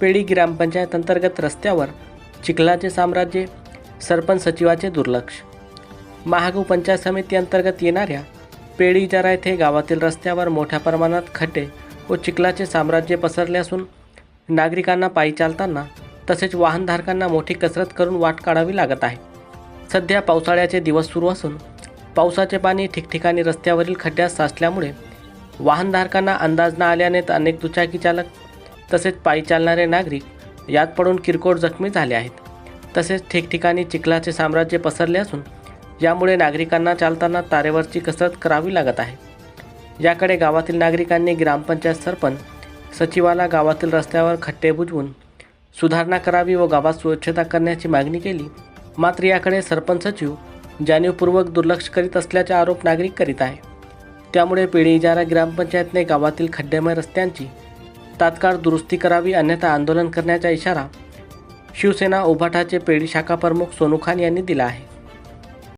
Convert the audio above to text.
पेढी ग्रामपंचायत अंतर्गत रस्त्यावर चिखलाचे साम्राज्य सरपंच सचिवाचे दुर्लक्ष. महागू पंचायत समिती अंतर्गत येणाऱ्या पेढी इजारा येथे गावातील रस्त्यावर मोठ्या प्रमाणात खड्डे व चिखलाचे साम्राज्य पसरले असून नागरिकांना पायी चालताना तसेच वाहनधारकांना मोठी कसरत करून वाट काढावी लागत आहे. सध्या पावसाळ्याचे दिवस सुरू असून पावसाचे पाणी ठिकठिकाणी रस्त्यावरील खड्ड्यात साचल्यामुळे वाहनधारकांना अंदाज न आल्याने अनेक दुचाकी चालक तसेच पायी चालणारे नागरिक यात पडून किरकोळ जखमी झाले आहेत. तसेच ठिकठिकाणी चिखलाचे साम्राज्य पसरले असून यामुळे नागरिकांना चालताना तारेवरची कसरत करावी लागत आहे. याकडे गावातील नागरिकांनी ग्रामपंचायत सरपंच सचिवाला गावातील रस्त्यावर खड्डे बुजवून सुधारणा करावी व गावात स्वच्छता करण्याची मागणी केली. मात्र याकडे सरपंच सचिव जाणीवपूर्वक दुर्लक्ष करीत असल्याचे आरोप नागरिक करीत आहे. त्यामुळे पिढी इजारा ग्रामपंचायतने गावातील खड्डेमय रस्त्यांची तात्काळ दुरुस्ती करावी अन्यथा आंदोलन करण्याचा इशारा शिवसेना उभाटाचे पेढी शाखा प्रमुख सोनू खान यांनी दिला आहे.